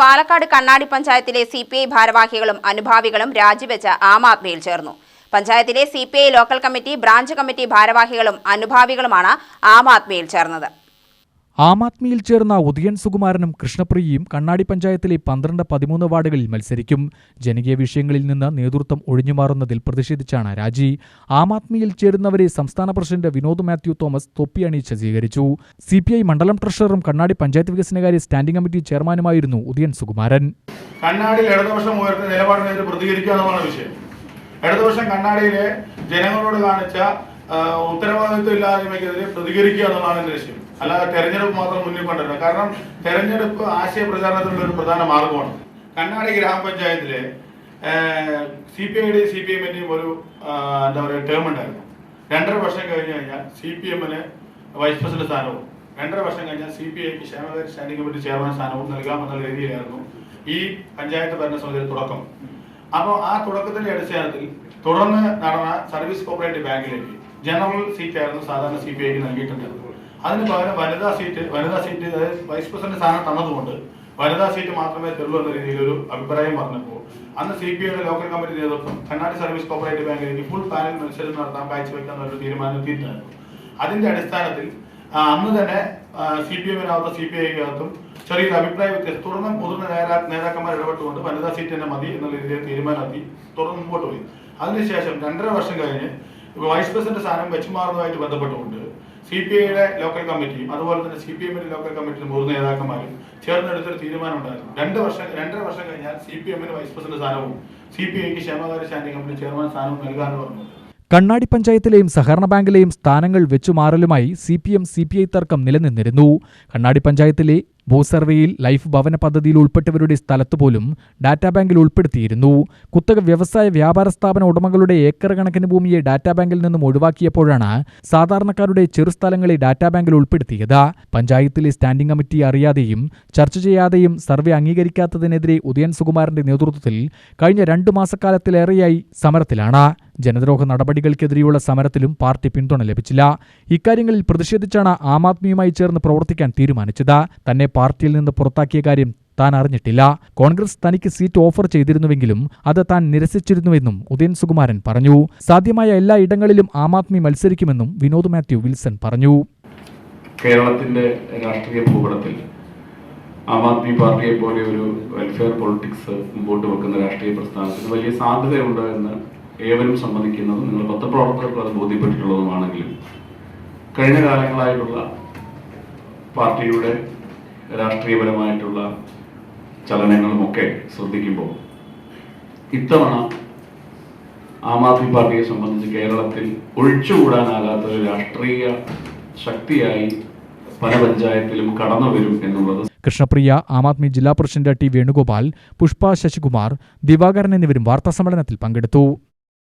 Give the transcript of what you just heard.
പാലക്കാട് കണ്ണാടി പഞ്ചായത്തിലെ C P I ഭാരവാഹികളും അനുഭാവികളും രാജിവെച്ച് ആം ആദ്മിയിൽ ചേർന്നു. പഞ്ചായത്തിലെ C P I local committee branch committee ഭാരവാഹികളും അനുഭാവികളുമാണ് ആം ആദ്മിയിൽ ചേർന്നത്. ആം ആദ്മിയിൽ ചേർന്ന ഉദയൻ സുകുമാരനും കൃഷ്ണപ്രിയയും കണ്ണാടി പഞ്ചായത്തിലെ പന്ത്രണ്ട് പതിമൂന്ന് വാർഡുകളിൽ മത്സരിക്കും. ജനകീയ വിഷയങ്ങളിൽ നിന്ന് നേതൃത്വം ഒഴിഞ്ഞുമാറുന്നതിൽ പ്രതിഷേധിച്ചാണ് രാജി. ആം ആദ്മിയിൽ ചേരുന്നവരെ സംസ്ഥാന പ്രസിഡന്റ് വിനോദ് മാത്യു തോമസ് തൊപ്പി അണിയിച്ച് സ്വീകരിച്ചു. സി പി ഐ മണ്ഡലം ട്രഷററും കണ്ണാടി പഞ്ചായത്ത് വികസനകാര്യ സ്റ്റാൻഡിംഗ് കമ്മിറ്റി ചെയർമാനുമായിരുന്നു ഉദയൻ സുകുമാരൻ. വിഷയം. ജനങ്ങളോട് കാണിച്ച ഉത്തരവാദിത്വം ഇല്ലായ്മയ്ക്കെതിരെ പ്രതികരിക്കുക എന്നുള്ളതാണ് എന്റെ ലക്ഷ്യം. അല്ലാതെ തെരഞ്ഞെടുപ്പ് മാത്രം മുന്നിൽ കൊണ്ടുവരണം കാരണം തെരഞ്ഞെടുപ്പ് ആശയ പ്രചാരണത്തിനുള്ള ഒരു പ്രധാന മാർഗമാണ്. കണ്ണാടി ഗ്രാമപഞ്ചായത്തിലെ സി പി ഐയുടെയും സി പി എമ്മിന്റെയും ഒരു എന്താ പറയുക ടേം ഉണ്ടായിരുന്നു. രണ്ടര വർഷം കഴിഞ്ഞ് കഴിഞ്ഞാൽ സി പി എമ്മിന് വൈസ് പ്രസിഡന്റ് സ്ഥാനവും രണ്ടര വർഷം കഴിഞ്ഞാൽ സി പി ഐക്ക് ക്ഷേമകാര്യ സ്റ്റാൻഡിംഗ് കമ്മിറ്റി ചെയർമാൻ സ്ഥാനവും നൽകാമെന്നുള്ള രീതിയിലായിരുന്നു ഈ പഞ്ചായത്ത് ഭരണസമിതിയുടെ തുടക്കം. അപ്പോൾ ആ തുടക്കത്തിന്റെ അടിസ്ഥാനത്തിൽ തുടർന്ന് നടന്ന സർവീസ് കോപ്പറേറ്റീവ് ബാങ്കിലേക്ക് ജനറൽ സീറ്റ് ആയിരുന്നു സാധാരണ സി പി ഐക്ക് നൽകിയിട്ടുണ്ടായിരുന്നത്. അതിന് പകരം വനിതാ സീറ്റ് വനിതാ സീറ്റ് അതായത് വൈസ് പ്രസിഡന്റ് സ്ഥാനം തന്നതുകൊണ്ട് വനിതാ സീറ്റ് മാത്രമേ തരുള്ളൂ എന്ന രീതിയിൽ ഒരു അഭിപ്രായം പറഞ്ഞപ്പോൾ അന്ന് സി പി ഐയുടെ ലോക്കൽ കമ്മിറ്റി നേതൃത്വം കർണാടക സർവീസ് കോപ്പറേറ്റീവ് ബാങ്കിലേക്ക് ഫുൾ പാനൽ മത്സരം നടത്താൻ കാഴ്ചവെക്കാൻ ഒരു തീരുമാനം എത്തിയിട്ടുണ്ടായിരുന്നു അതിന്റെ അടിസ്ഥാനത്തിൽ അന്ന് തന്നെ സി പി എമ്മിനകത്തും സി പി ഐക്കകത്തും ചെറിയൊരു അഭിപ്രായ വ്യത്യാസം തുടർന്ന് മുതിർന്ന നേതാ നേതാക്കന്മാർ ഇടപെട്ടുകൊണ്ട് വനിതാ സീറ്റ് തന്നെ മതി എന്നുള്ള രീതിയിൽ തീരുമാനമാക്കി തുടർന്ന് മുമ്പോട്ട് പോയി. അതിനുശേഷം രണ്ടര വർഷം കഴിഞ്ഞ് വൈസ് പ്രസിഡന്റ് സ്ഥാനം വെച്ചുമാറുന്നതുമായിട്ട് ബന്ധപ്പെട്ടുകൊണ്ട് സി പി ഐയുടെ ലോക്കൽ കമ്മിറ്റിയും അതുപോലെ തന്നെ സി പി എമ്മിന്റെ ലോക്കൽ കമ്മിറ്റിയിലെ മുതിർന്ന നേതാക്കന്മാരും ചേർന്നെടുത്തൊരു തീരുമാനമുണ്ടായിരുന്നു. രണ്ട് വർഷം രണ്ടര വർഷം കഴിഞ്ഞാൽ സി പി എമ്മിന് വൈസ് പ്രസിഡന്റ് സ്ഥാനവും സി പി ഐക്ക് ക്ഷേമകാര്യ സ്റ്റാൻഡിംഗ് കമ്മിറ്റി ചെയർമാൻ സ്ഥാനവും നൽകാമെന്ന് പറഞ്ഞു. കണ്ണാടി പഞ്ചായത്തിലെയും സഹകരണ ബാങ്കിലെയും സ്ഥാനങ്ങൾ വെച്ചുമാറലുമായി C P M C P I തർക്കം നിലനിന്നിരുന്നു. കണ്ണാടി പഞ്ചായത്തിലെ ഭൂസർവേയിൽ ലൈഫ് ഭവന പദ്ധതിയിൽ ഉൾപ്പെട്ടവരുടെ സ്ഥലത്തുപോലും ഡാറ്റാ ബാങ്കിൽ ഉൾപ്പെടുത്തിയിരുന്നു. കുത്തക വ്യവസായ വ്യാപാര സ്ഥാപന ഉടമകളുടെ ഏക്കർ കണക്കിന് ഭൂമിയെ ഡാറ്റാ ബാങ്കിൽ നിന്നും ഒഴിവാക്കിയപ്പോഴാണ് സാധാരണക്കാരുടെ ചെറുസ്ഥലങ്ങളെ ഡാറ്റാ ബാങ്കിൽ ഉൾപ്പെടുത്തിയത്. പഞ്ചായത്തിലെ സ്റ്റാൻഡിംഗ് കമ്മിറ്റി അറിയാതെയും ചർച്ച ചെയ്യാതെയും സർവേ അംഗീകരിക്കാത്തതിനെതിരെ ഉദയൻ സുകുമാരന്റെ നേതൃത്വത്തിൽ കഴിഞ്ഞ രണ്ടു മാസക്കാലത്തിലേറെയായി സമരത്തിലാണ്. ജനദ്രോഹ നടപടികൾക്കെതിരെയുള്ള സമരത്തിലും പാർട്ടി പിന്തുണ ലഭിച്ചില്ല. ഇക്കാര്യങ്ങളിൽ പ്രതിഷേധിച്ചാണ് ആം ആദ്മിയുമായി ചേർന്ന് പ്രവർത്തിക്കാൻ തീരുമാനിച്ചത്. തന്നെ പാർട്ടിയിൽ നിന്ന് പുറത്താക്കിയ കാര്യം താൻ അറിഞ്ഞിട്ടില്ല. കോൺഗ്രസ് തനിക്ക് സീറ്റ് ഓഫർ ചെയ്തിരുന്നുവെങ്കിലും അത് താൻ നിരസിച്ചിരുന്നുവെന്നും ഉദയൻ സുകുമാരൻ പറഞ്ഞു. സാധ്യമായ എല്ലാ ഇടങ്ങളിലും ആം ആദ്മി മത്സരിക്കുമെന്നും വിനോദ് മാത്യു വിൽസൺ പറഞ്ഞു. കേരളത്തിന്റെ രാഷ്ട്രീയ ഭൂപടത്തിൽ ആം ആദ്മി പാർട്ടിയെ പോലെ ഒരു വെൽഫെയർ പൊളിറ്റിക്സ് മുമ്പോട്ട് വെക്കുന്ന രാഷ്ട്രീയ പ്രസ്ഥാനത്തിന് വലിയ സാധ്യതയുണ്ട് എന്ന് ഏവരും സമ്മതിക്കുന്നതും നിങ്ങൾ പത്രപ്രവർത്തകർക്ക് അത് ബോധ്യപ്പെട്ടിട്ടുള്ളതുമാണെങ്കിലും കഴിഞ്ഞ കാലങ്ങളായിട്ടുള്ള പാർട്ടിയുടെ രാഷ്ട്രീയപരമായിട്ടുള്ള ചലനങ്ങളും ഒക്കെ ശ്രദ്ധിക്കുമ്പോൾ ഇത്തവണ ആം ആദ്മി പാർട്ടിയെ സംബന്ധിച്ച് കേരളത്തിൽ ഒഴിച്ചുകൂടാനാകാത്ത ഒരു രാഷ്ട്രീയ ശക്തിയായി പല പഞ്ചായത്തിലും കടന്നു വരും എന്നുള്ളത് കൃഷ്ണപ്രിയ ആം ആദ്മി ജില്ലാ പ്രസിഡന്റ് ടി വേണുഗോപാൽ പുഷ്പ ശശികുമാർ ദിവാകരൻ എന്നിവരും വാർത്താസമ്മേളനത്തിൽ പങ്കെടുത്തു.